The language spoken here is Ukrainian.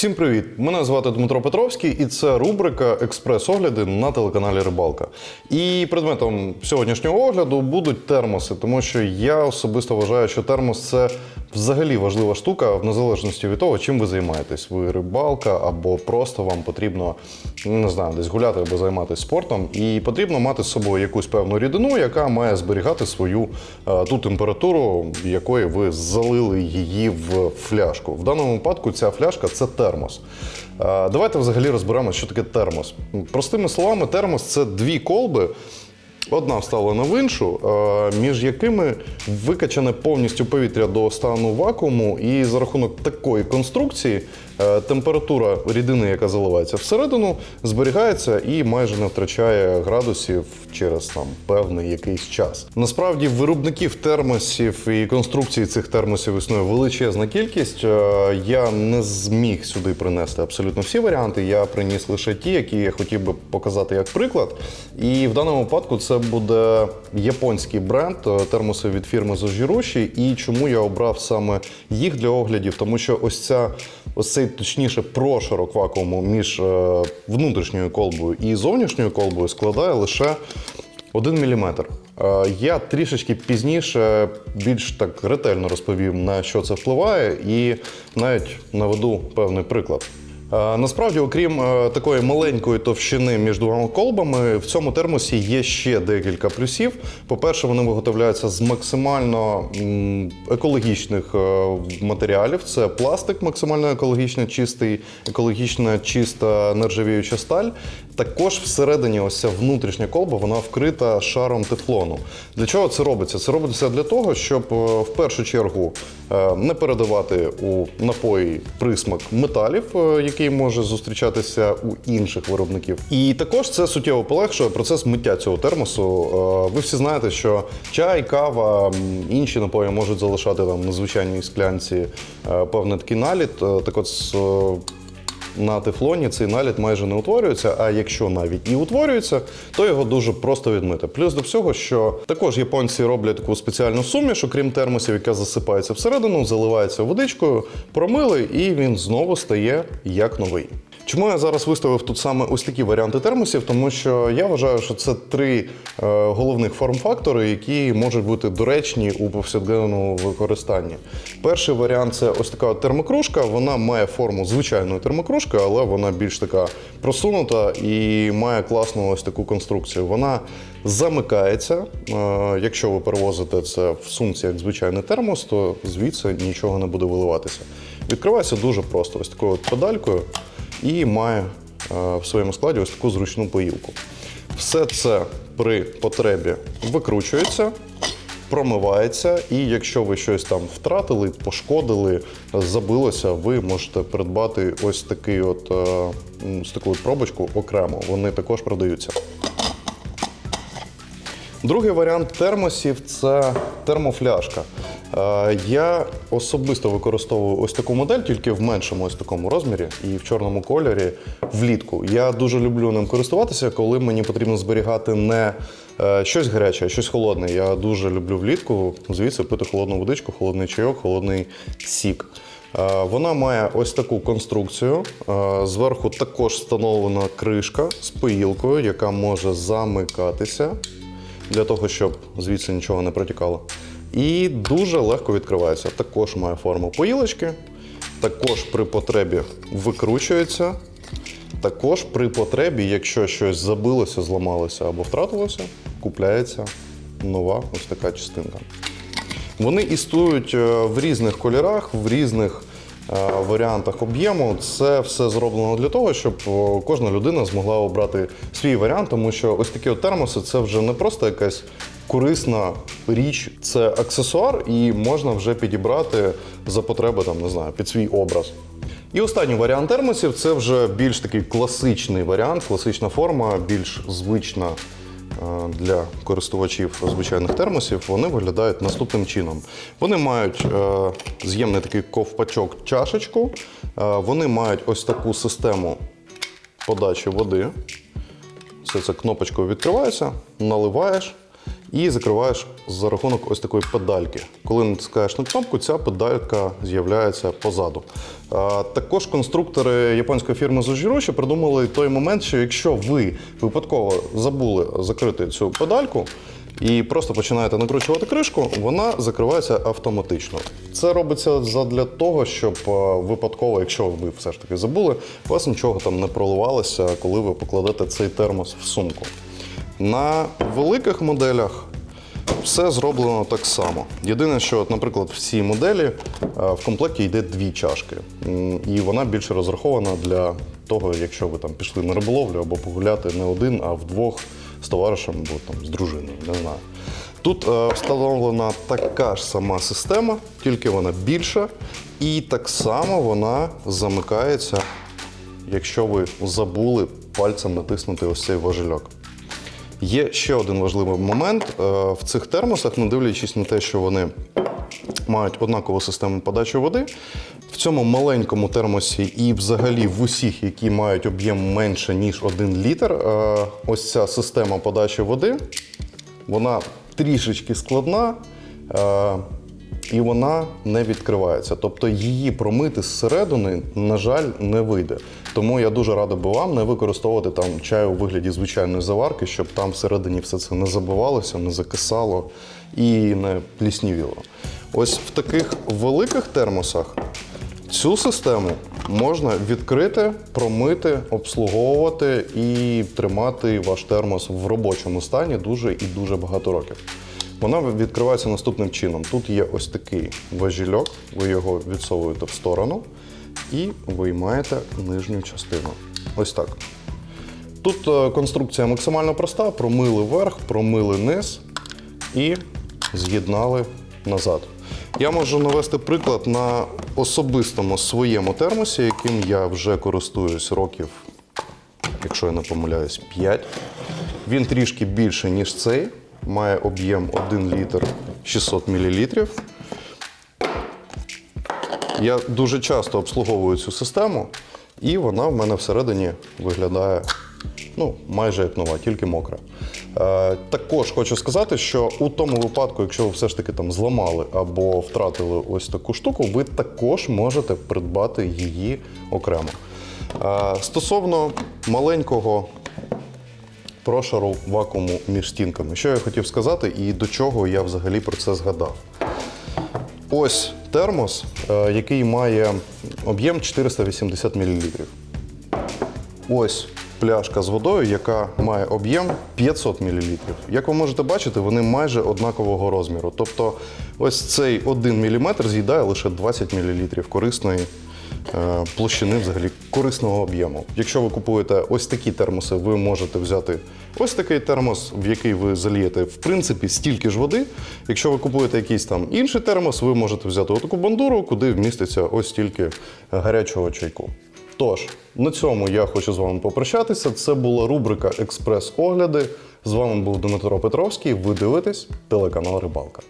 Всім привіт! Мене звати Дмитро Петровський, і це рубрика Експрес-огляди на телеканалі Рибалка. І предметом сьогоднішнього огляду будуть термоси, тому що я особисто вважаю, що термос це взагалі важлива штука, в незалежності від того, чим ви займаєтесь. Ви рибалка або просто вам потрібно не знаю, десь гуляти або займатися спортом. І потрібно мати з собою якусь певну рідину, яка має зберігати свою е, ту температуру, якої ви залили її в фляжку. В даному випадку ця фляжка це термос. Е, Давайте взагалі розберемо, що таке термос. Простими словами, термос це дві колби. Одна вставлена в іншу, між якими викачане повністю повітря до стану вакууму, і за рахунок такої конструкції температура рідини, яка заливається всередину, зберігається і майже не втрачає градусів через там певний якийсь час. Насправді, виробників термосів і конструкції цих термосів існує величезна кількість. Е, Я не зміг сюди принести абсолютно всі варіанти. Я приніс лише ті, які я хотів би показати як приклад. І в даному випадку це буде японський бренд е, термоси від фірми Зожіруші. І чому я обрав саме їх для оглядів? Тому що ось ця ось цей точніше прошарок вакууму між е, внутрішньою колбою і зовнішньою колбою складає лише 1 мм. Я трішечки пізніше більш так ретельно розповім, на що це впливає, і навіть наведу певний приклад. Е, Насправді, окрім е, такої маленької товщини між двома колбами, в цьому термосі є ще декілька плюсів. По-перше, вони виготовляються з максимально екологічних е, матеріалів. Це пластик, максимально екологічно чистий, екологічно чиста нержавіюча сталь. Також всередині ось ця внутрішня колба вона вкрита шаром тефлону. Для чого це робиться? Це робиться для того, щоб в першу чергу не передавати у напої присмак металів, е, який може зустрічатися у інших виробників. І також це суттєво полегшує процес миття цього термосу. Е, Ви всі знаєте, що чай, кава, інші напої можуть залишати там на звичайній склянці е, певний такий наліт. Е, Так от на тефлоні цей наліт майже не утворюється, а якщо навіть і утворюється, то його дуже просто відмити. Плюс до всього, що також японці роблять таку спеціальну суміш, окрім термосів, яка засипається всередину, заливається водичкою, промили, і він знову стає як новий. Чому я зараз виставив тут саме ось такі варіанти термосів? Тому що я вважаю, що це три е, головних форм-фактори, які можуть бути доречні у повсякденному використанні. Перший варіант це ось така термокружка. Вона має форму звичайної термокружки, але вона більш така просунута і має класну ось таку конструкцію. Вона замикається. Е, якщо ви перевозите це в сумці як звичайний термос, то звідси нічого не буде виливатися. Відкривається дуже просто, ось такою от педалькою і має е, в своєму складі ось таку зручну поїлку. Все це при потребі викручується, промивається, і якщо ви щось там втратили, пошкодили, забилося, ви можете придбати ось такий от, е, ось таку от пробочку окремо. Вони також продаються. Другий варіант термосів це термофляшка. Е, Я особисто використовую ось таку модель, тільки в меншому ось такому розмірі і в чорному кольорі влітку. Я дуже люблю ним користуватися, коли мені потрібно зберігати не е, щось гаряче, а щось холодне. Я дуже люблю влітку звідси пити холодну водичку, холодний чайок, холодний сік. Е, Вона має ось таку конструкцію. Зверху також встановлена кришка з поїлкою, яка може замикатися для того, щоб звідси нічого не протікало. І дуже легко відкривається. Також має форму поїлочки, також при потребі викручується. Також при потребі, якщо щось забилося, зламалося або втратилося, купляється нова ось така частинка. Вони існують е, в різних кольорах, в різних варіантах об'єму. Це все зроблено для того, щоб кожна людина змогла обрати свій варіант, тому що ось такі от термоси це вже не просто якась корисна річ, це аксесуар, і можна вже підібрати за потреби там, не знаю, під свій образ. І останній варіант термосів це вже більш такий класичний варіант, класична форма, більш звична е, для користувачів звичайних термосів. Вони виглядають наступним чином. Вони мають е, з'ємний такий ковпачок чашечку, е, вони мають ось таку систему подачі води. Все це кнопочкою відкривається, наливаєш. І закриваєш за рахунок ось такої педальки. Коли натискаєш на кнопку, ця педалька з'являється позаду. Також конструктори японської фірми Zojiro придумали той момент, що якщо ви випадково забули закрити цю педальку, і просто починаєте накручувати кришку, вона закривається автоматично. Це робиться задля того, щоб випадково, якщо ви все ж таки забули, у вас нічого там не проливалося, коли ви покладете цей термос в сумку. На великих моделях все зроблено так само. Єдине, що, наприклад, в цій моделі е, в комплекті йде дві чашки, і вона більше розрахована для того, якщо ви там пішли на риболовлю або погуляти не один, а вдвох з товаришем або там з дружиною. Не знаю. Тут е, встановлена така ж сама система, тільки вона більша, і так само вона замикається, якщо ви забули пальцем натиснути ось цей важельок. Є ще один важливий момент. Е, В цих термосах, не дивлячись на те, що вони мають однакову систему подачі води, в цьому маленькому термосі і взагалі в усіх, які мають об'єм менше, ніж 1 літр, е, ось ця система подачі води, вона трішечки складна. І вона не відкривається. Тобто її промити зсередини, на жаль, не вийде. Тому я дуже радий би вам не використовувати там чай у вигляді звичайної заварки, щоб там всередині все це не забивалося, не закисало і не пліснівіло. Ось в таких великих термосах Цю систему можна відкрити, промити, обслуговувати і тримати ваш термос в робочому стані дуже і дуже багато років. Вона відкривається наступним чином. Тут є ось такий важільок, ви його відсовуєте в сторону і виймаєте нижню частину. Ось так. Тут е, конструкція максимально проста: промили верх, промили низ і з'єднали назад. Я можу навести приклад на особистому своєму термосі, яким я вже користуюсь років, якщо я не помиляюсь, 5. Він трішки більше, ніж цей, має об'єм 1 літр 600 мл. Я дуже часто обслуговую цю систему, і вона в мене всередині виглядає ну, майже як нова, тільки мокра. Е, також хочу сказати, що у тому випадку, якщо ви все ж таки там зламали або втратили ось таку штуку, ви також можете придбати її окремо. Е, стосовно маленького прошару вакууму між стінками, що я хотів сказати і до чого я взагалі про це згадав. Ось термос, е, який має об'єм 480 мл. Ось пляшка з водою, яка має об'єм 500 мл. Як ви можете бачити, вони майже однакового розміру. Тобто, ось цей 1 мм з'їдає лише 20 мл корисної площини, взагалі корисного об'єму. Якщо ви купуєте ось такі термоси, ви можете взяти ось такий термос, в який ви залієте в принципі стільки ж води. Якщо ви купуєте якийсь там інший термос, ви можете взяти отаку бандуру, куди вміститься ось стільки гарячого чайку. Тож, на цьому я хочу з вами попрощатися. Це була рубрика Експрес-огляди. З вами був Дмитро Петровський. Ви дивитесь телеканал Рибалка.